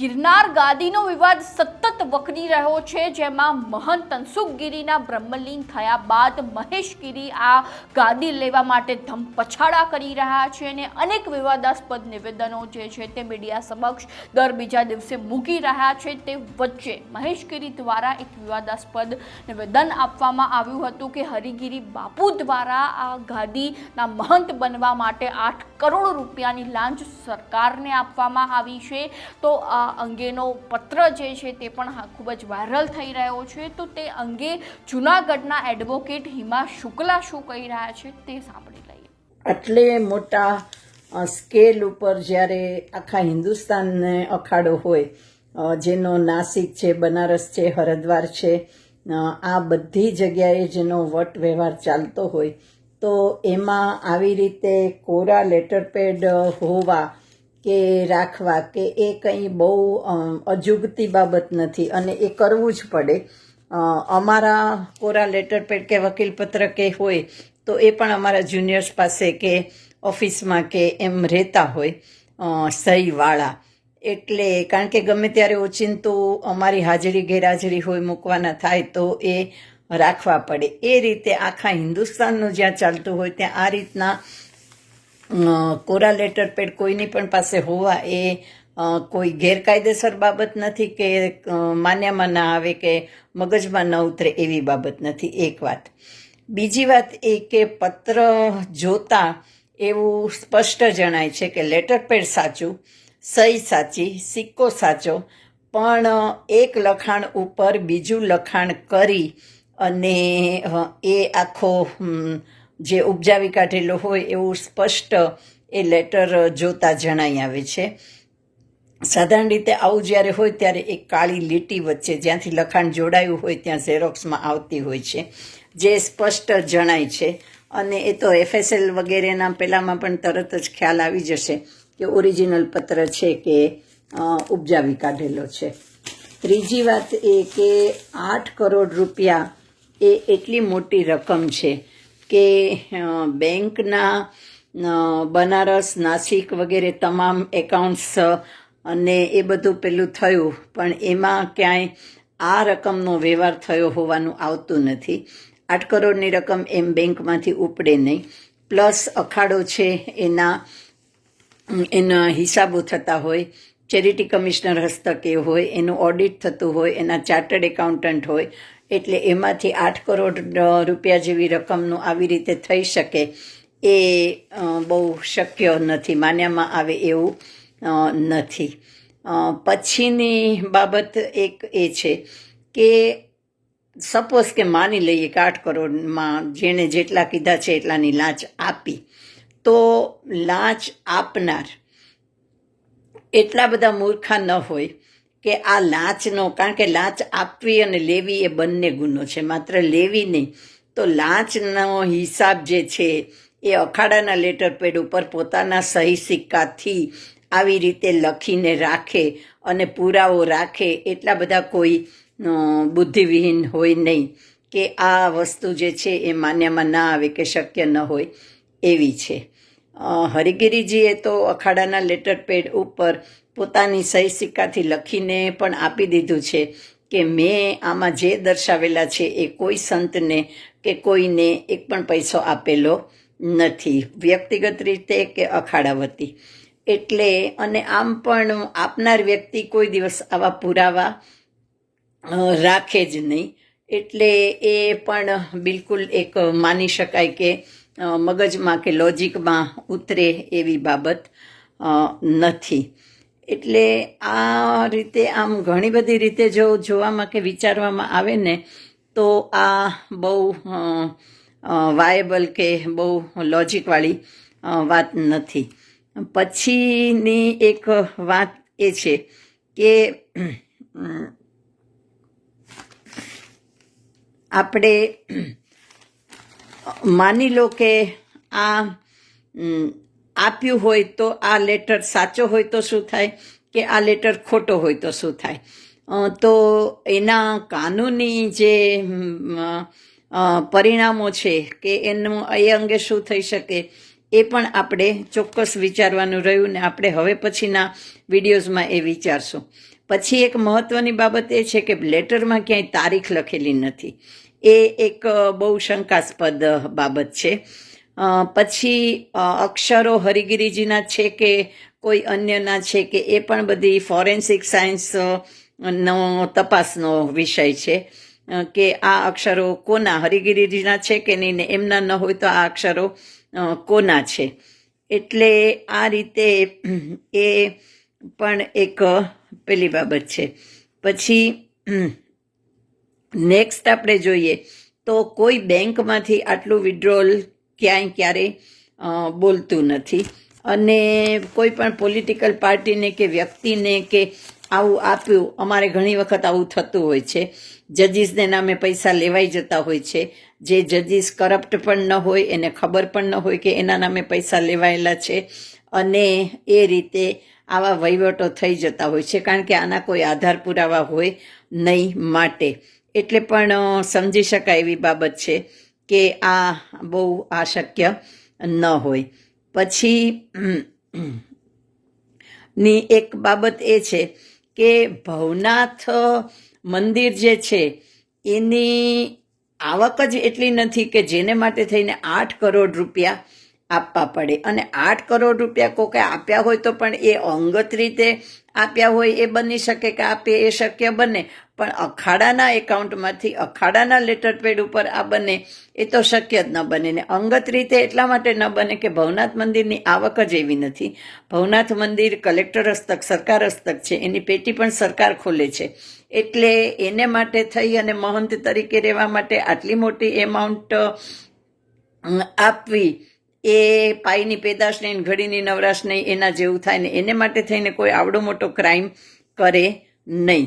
ગિરનાર ગાદીનો વિવાદ સતત વકરી રહ્યો છે, જેમાં મહંત તનસુખગીરીના બ્રહ્મલીન થયા બાદ મહેશગીરી આ ગાદી લેવા માટે ધમપછાડા કરી રહ્યા છે અને અનેક વિવાદાસ્પદ નિવેદનો જે છે તે મીડિયા સમક્ષ દર બીજા દિવસે મૂકી રહ્યા છે. તે વચ્ચે મહેશગીરી દ્વારા એક વિવાદાસ્પદ નિવેદન આપવામાં આવ્યું હતું કે હરિગીરી બાપુ દ્વારા આ ગાદીના મહંત બનવા માટે આઠ કરોડ રૂપિયાની લાંચ સરકારને આપવામાં આવી છે. તો આ અંગેનો પત્ર જે છે તે પણ ખૂબ જ વાયરલ થઈ રહ્યો છે. તો તે અંગે જૂનાગઢના એડવોકેટ હિમા શુક્લા શું કહી રહ્યા છે તે સાંભળી લઈએ. આટલે મોટા સ્કેલ ઉપર જ્યારે આખા હિન્દુસ્તાનને અખાડો હોય જેનો નાસિક છે, બનારસ છે, હરિદ્વાર છે આ બધી જગ્યાએ જેનો વટ વ્યવહાર ચાલતો હોય, તો એમાં આવી રીતે કોરા લેટર પેડ હોવા કે રાખવા કે એ કંઈ બહુ અજુગતી બાબત નથી અને એ કરવું જ પડે. અમારા કોરા લેટર પેડ કે વકીલપત્ર કે હોય, તો એ પણ અમારા જુનિયર્સ પાસે કે ઓફિસમાં કે એમ રહેતા હોય સહીવાળા. એટલે કારણ કે ગમે ત્યારે ઓચિંતું અમારી હાજરી, ગેરહાજરી હોય, મૂકવાના થાય, તો એ રાખવા પડે. એ રીતે આખા હિન્દુસ્તાનનું જ્યાં ચાલતું હોય, ત્યાં આ રીતના કોરા લેટર પેડ કોઈની પણ પાસે હોવા એ કોઈ ગેરકાયદેસર બાબત નથી કે માન્યામાં ના આવે કે મગજમાં ન ઉતરે એવી બાબત નથી. એક વાત. બીજી વાત એ કે પત્ર જોતા એવું સ્પષ્ટ જણાય છે કે લેટર પેડ સાચું, સહી સાચી, સિક્કો સાચો, પણ એક લખાણ ઉપર બીજું લખાણ કરી અને એ આખો જે ઉપજાવી કાઢેલો હોય એવું સ્પષ્ટ એ લેટર જોતા જણાઈ આવે છે. સાધારણ રીતે આવું જ્યારે હોય ત્યારે એક કાળી લીટી વચ્ચે જ્યાંથી લખાણ જોડાયું હોય ત્યાં ઝેરોક્સમાં આવતી હોય છે, જે સ્પષ્ટ જણાય છે. અને એ તો એફએસએલ વગેરેના પહેલાંમાં પણ તરત જ ખ્યાલ આવી જશે કે ઓરિજિનલ પત્ર છે કે ઉપજાવી કાઢેલો છે. ત્રીજી વાત એ કે આઠ કરોડ રૂપિયા એ એટલી મોટી રકમ છે કે બેંકના બનારસ, નાસિક વગેરે તમામ એકાઉન્ટ્સ અને એ બધું પેલું થયું. પણ એમાં ક્યાંય આ રકમનો વ્યવહાર થયો હોવાનું આવતું નથી. આઠ કરોડની રકમ એમ બેંકમાંથી ઉપડે નહીં. પ્લસ અખાડો છે, એના એના હિસાબો થતા હોય. ચેરિટી કમિશનર હસ્તકે હોય, એનું ઓડિટ થતું હોય, એના ચાર્ટર્ડ એકાઉન્ટન્ટ હોય. એટલે એમાંથી આઠ કરોડ રૂપિયા જેવી રકમનું આવી રીતે થઈ શકે એ બહુ શક્ય નથી, માન્યામાં આવે એવું નથી. પછીની બાબત એક એ છે કે સપોઝ કે માની લઈએ કે આઠ કરોડમાં જેણે જેટલા કીધા છે એટલાની લાંચ આપી, તો લાંચ આપનાર એટલા બધા મૂર્ખા ન હોય કે આ લાંચનો કારણ કે લાંચ આપવી અને લેવી એ બંને ગુનો છે, માત્ર લેવી નહીં. તો લાંચનો હિસાબ જે છે, એ અખાડાના લેટર પેડ ઉપર પોતાના સહી સિક્કાથી આવી રીતે લખીને રાખે અને પુરાવો રાખે, એટલા બધા કોઈ બુદ્ધિવિહીન હોય નહીં કે આ વસ્તુ જે છે એ માન્યમાં ના આવે કે શક્ય ન હોય, એવી છે. હરિગીરીજીએ તો અખાડાના લેટર પેડ ઉપર પોતાની સહી સિક્કાથી લખીને પણ આપી દીધું છે કે મેં આમાં જે દર્શાવેલા છે એ કોઈ સંતને કે કોઈને એક પણ પૈસો આપેલો નથી. વ્યક્તિગત રીતે કે અખાડાવતી. એટલે અને આમ પણ આપનાર વ્યક્તિ કોઈ દિવસ આવા પુરાવા રાખે જ નહીં. એટલે એ પણ બિલકુલ એક માની શકાય કે મગજમાં કે લોજિકમાં ઉતરે એવી બાબત નથી. એટલે આ રીતે આમ ઘણી બધી રીતે જો જોવામાં કે વિચારવામાં આવે ને, તો આ બહુ વાયેબલ કે બહુ લોજિકવાળી વાત નથી. પછીની એક વાત એ છે કે આપણે, માની લો કે આ આપ્યું હોય તો આ લેટર સાચો હોય તો શું થાય કે આ લેટર ખોટો હોય તો શું થાય? તો એના કાનૂની જે પરિણામો છે કે એનું એ અંગે શું થઈ શકે એ પણ આપણે ચોક્કસ વિચારવાનું રહ્યું ને આપણે હવે પછીના વિડીયોઝમાં એ વિચારશું. પછી એક મહત્વની બાબત એ છે કે લેટરમાં ક્યાંય તારીખ લખેલી નથી. એ એક બહુ શંકાસ્પદ બાબત છે. પછી અક્ષરો હરિગીરીજીના છે કે કોઈ અન્યના છે કે એ પણ બધી ફોરેન્સિક સાયન્સ નો તપાસનો વિષય છે. કે આ અક્ષરો કોના? હરિગીરીજીના છે કે નહીં ને એમના ન હોય તો આ અક્ષરો કોના છે? એટલે આ રીતે એ પણ એક પેલી બાબત છે. પછી, નેક્સ્ટ આપણે જોઈએ તો કોઈ બેંકમાંથી આટલું વિડ્રોલ ક્યાંય ક્યારેય બોલતું નથી. અને કોઈ પણ પોલિટિકલ પાર્ટીને કે વ્યક્તિને કે આવું આપ્યું, અમારે ઘણી વખત આવું થતું હોય છે. જજીસને નામે પૈસા લેવાઈ જતા હોય છે. જે જજીસ કરપ્ટ પણ ન હોય, એને ખબર પણ ન હોય કે એના નામે પૈસા લેવાયેલા છે. અને એ રીતે આવા વહીવટો થઈ જતા હોય છે, કારણ કે આના કોઈ આધાર પુરાવા હોય નહીં માટે. એટલે પણ સમજી શકાય એવી બાબત છે. કે આ બહુ આશક્ય ન હોય. પછી, ની એક બાબત એ છે કે ભવનાથ મંદિર જે છે, એની આવક જ એટલી નથી કે જેને માટે થઈને આઠ કરોડ રૂપિયા આપવા પડે. અને આઠ કરોડ રૂપિયા કોકે આપ્યા હોય તો પણ એ અંગત રીતે આપ્યા હોય એ બની શકે કે આપે એ શક્ય બને. પણ અખાડાના એકાઉન્ટમાંથી, અખાડાના લેટર પેડ ઉપર આ બને, એ તો શક્ય જ ન બને. ને અંગત રીતે એટલા માટે ન બને કે ભવનાથ મંદિરની આવક જ એવી નથી. ભવનાથ મંદિર કલેક્ટર હસ્તક સરકાર હસ્તક છે. એની પેટી પણ સરકાર ખોલે છે. એટલે એને માટે થઈ અને મહંત તરીકે રહેવા માટે આટલી મોટી એમાઉન્ટ આપવી એ પાઈની પેદાશ નહીં ઘડીની નવરાશ નહીં એના જેવું થાય ને એને માટે થઈને કોઈ આવડો મોટો ક્રાઇમ કરે નહીં.